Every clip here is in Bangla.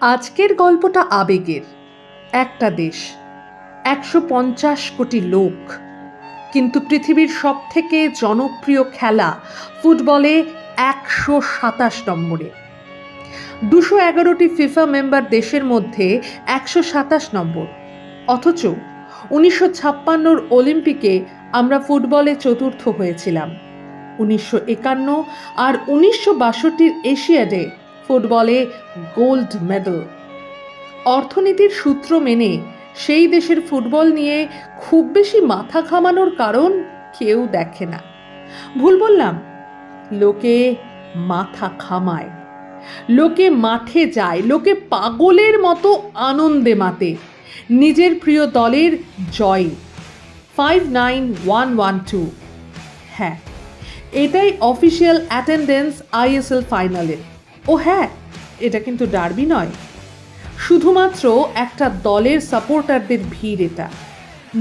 আজকের গল্পটা আবেগের। একটা দেশ, একশো পঞ্চাশ কোটি লোক। কিন্তু পৃথিবীর সব থেকে জনপ্রিয় খেলা ফুটবলে একশো সাতাশ নম্বরে। দুশো এগারোটি ফিফা মেম্বার দেশের মধ্যে একশো সাতাশ নম্বর। অথচ উনিশশো ছাপ্পান্নর অলিম্পিকে আমরা ফুটবলে চতুর্থ হয়েছিলাম। উনিশশো একান্ন আর উনিশশো বাষট্টির এশিয়াডে ফুটবলে গোল্ড মেডেল। অর্থনীতির সূত্র মেনে সেই দেশের ফুটবল নিয়ে খুব বেশি মাথা ঘামানোর কারণ কেউ দেখে না। ভুল বললাম, লোকে মাথা খামায় লোকে মাঠে যায়, লোকে পাগলের মতো আনন্দে মাতে। নিজের প্রিয় দলের জয়। Five nine one one two হ্যাঁ এটাই অফিসিয়াল অ্যাটেন্ডেন্স আইএসএল ফাইনালের ও হ্যাঁ এটা কিন্তু ডার্বি নয়। শুধুমাত্র একটা দলের সাপোর্টারদের ভিড় এটা।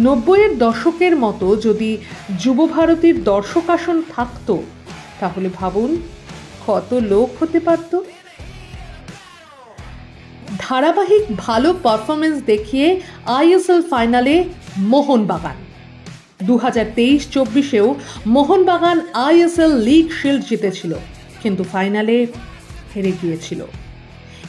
নব্বইয়ের দশকের মতো যদি যুবভারতীর দর্শক আসন থাকতো, তাহলে ভাবুন কত লোক হতে পারত। ধারাবাহিক ভালো পারফরমেন্স দেখিয়ে আইএসএল ফাইনালে মোহনবাগান। দু হাজার তেইশ চব্বিশেও মোহনবাগান আইএসএল লিগ শিল্ড জিতেছিল, কিন্তু ফাইনালে হেরে গিয়েছিল।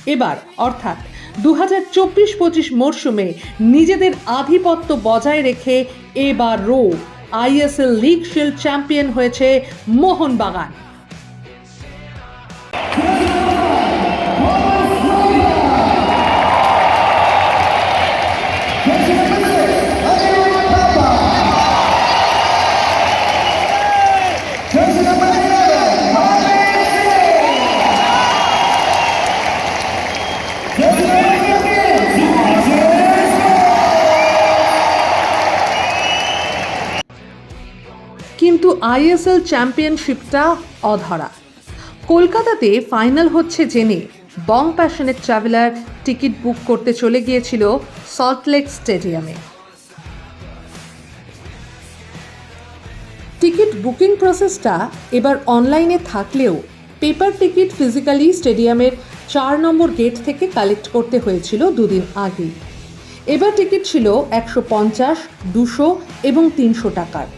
এবার, অর্থাৎ দু হাজার চব্বিশ পঁচিশ মরশুমে নিজেদের আধিপত্য বজায় রেখে এবার এবারও আইএসএল লিগ শিল্ড চ্যাম্পিয়ন হয়েছে মোহনবাগান। কিন্তু আইএসএল চ্যাম্পিয়নশিপটা অধরা। কলকাতাতে ফাইনাল হচ্ছে জেনে বং প্যাশনের ট্রাভেলার টিকিট বুক করতে চলে গিয়েছিল সল্টলেক স্টেডিয়ামে। টিকিট বুকিং প্রসেসটা এবার অনলাইনে থাকলেও পেপার টিকিট ফিজিক্যালি স্টেডিয়ামের চার নম্বর গেট থেকে কালেক্ট করতে হয়েছিল দুদিন আগেই। এবার টিকিট ছিল একশো পঞ্চাশ, দুশো এবং তিনশো টাকার।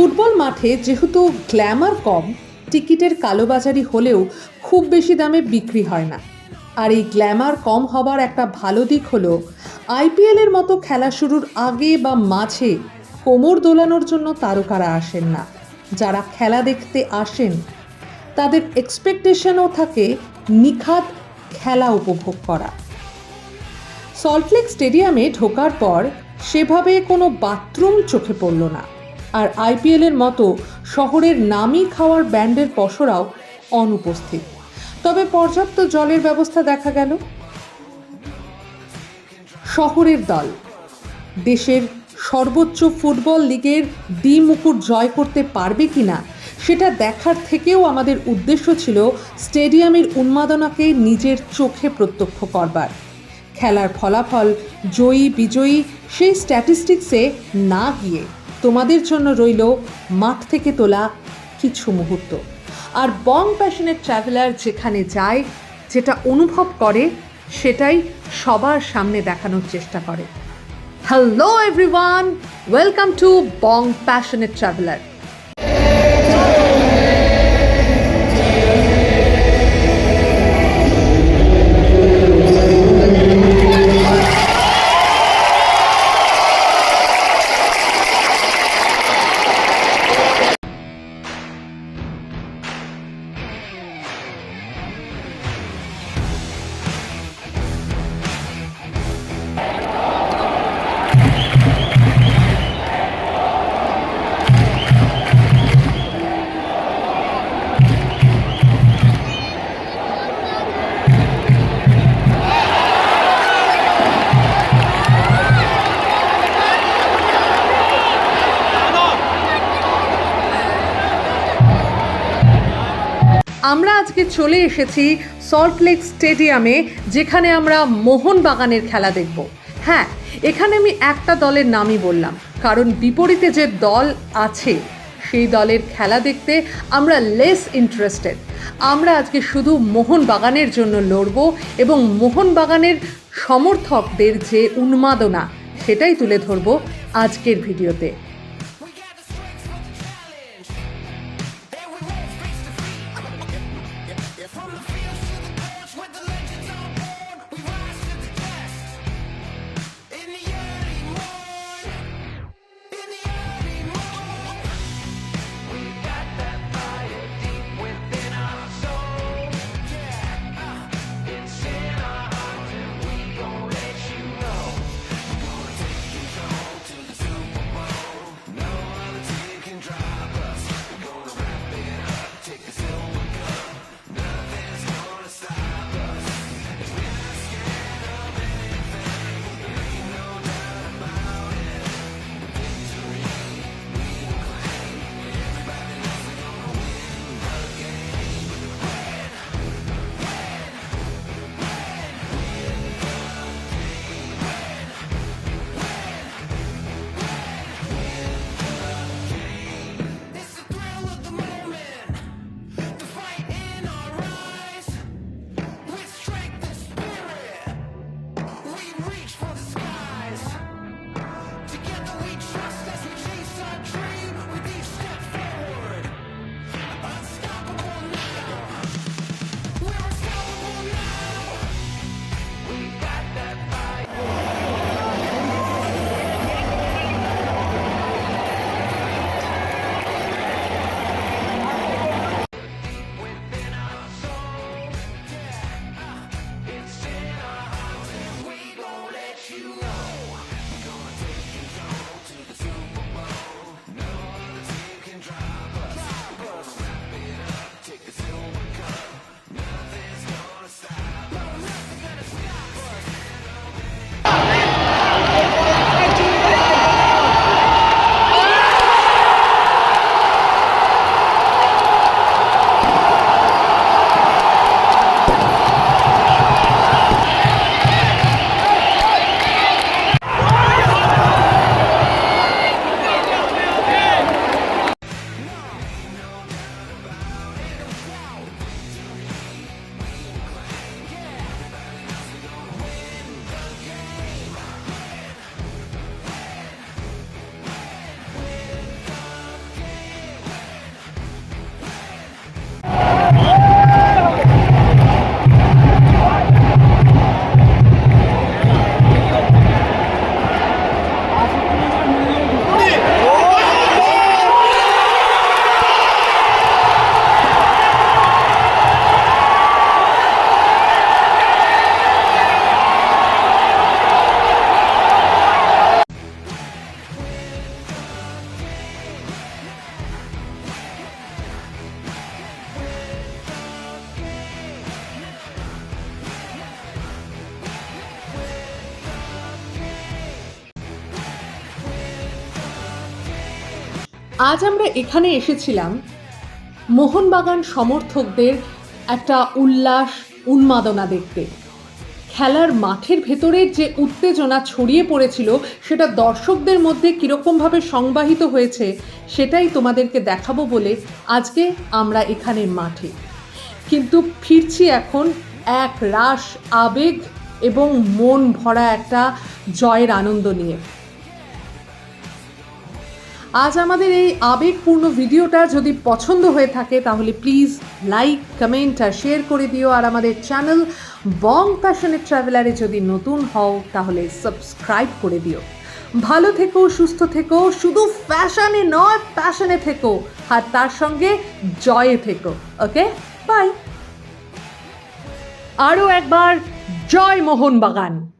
ফুটবল মাঠে যেহেতু গ্ল্যামার কম, টিকিটের কালোবাজারি হলেও খুব বেশি দামে বিক্রি হয় না। আর এই গ্ল্যামার কম হবার একটা ভালো দিক হলো আইপিএলের মতো খেলা শুরুর আগে বা মাঝে কোমর দোলানোর জন্য তারকারা আসেন না। যারা খেলা দেখতে আসেন, তাদের এক্সপেকটেশনও থাকে নিখাত খেলা উপভোগ করা। সল্টলেক স্টেডিয়ামে ঢোকার পর সেভাবে কোনো বাথরুম চোখে পড়ল না। আর আইপিএলের মতো শহরের নামি খাওয়ার ব্যান্ডের পসরাও অনুপস্থিত। তবে পর্যাপ্ত জলের ব্যবস্থা দেখা গেল। শহরের দল, দেশের সর্বোচ্চ ফুটবল লিগের দ্বি মুকুট জয় করতে পারবে কিনা, সেটা দেখার থেকেও আমাদের উদ্দেশ্য ছিল স্টেডিয়ামের উন্মাদনাকে নিজের চোখে প্রত্যক্ষ করবার। খেলার ফলাফল জয়ী বিজয়ী সেই স্ট্যাটিস্টিক্সে না গিয়ে তোমাদের জন্য রইল মাঠ থেকে তোলা কিছু মুহূর্ত। আর বং প্যাশনের ট্রাভেলার যেখানে যায়, যেটা অনুভব করে, সেটাই সবার সামনে দেখানোর চেষ্টা করে। Hello everyone welcome to Bong প্যাশনের traveller আমরা আজকে চলে এসেছি সল্টলেক স্টেডিয়ামে, যেখানে আমরা মোহনবাগানের খেলা দেখব। হ্যাঁ এখানে আমি একটা দলের নামই বললাম, কারণ বিপরীতে যে দল আছে, সেই দলের খেলা দেখতে আমরা লেস ইন্টারেস্টেড আমরা আজকে শুধু মোহনবাগানের জন্য লড়ব এবং মোহনবাগানের সমর্থকদের যে উন্মাদনা, সেটাই তুলে ধরব আজকের ভিডিওতে। Yeah. আজ আমরা এখানে এসেছিলাম মোহনবাগান সমর্থকদের একটা উল্লাস, উন্মাদনা দেখতে। খেলার মাঠের ভেতরের যে উত্তেজনা ছড়িয়ে পড়েছিল, সেটা দর্শকদের মধ্যে কীরকমভাবে সংবাহিত হয়েছে, সেটাই তোমাদেরকে দেখাবো বলে আজকে আমরা এখানে মাঠে। কিন্তু ফিরছি এখন এক রাস আবেগ এবং মন ভরা একটা জয়ের আনন্দ নিয়ে। আজ আমাদের এই আবেগপূর্ণ ভিডিওটা যদি পছন্দ হয়ে থাকে, তাহলে প্লিজ লাইক কমেন্ট আর শেয়ার করে দিও। আর আমাদের চ্যানেল বং প্যাশনের ট্রাভেলারে যদি নতুন হও, তাহলে সাবস্ক্রাইব করে দিও। ভালো থেকো, সুস্থ থেকো, শুধু ফ্যাশনে নয় প্যাশনে থেকো। আর তার সঙ্গে জয়ে থেকো ওকে বাই আরও একবার, জয় মোহনবাগান!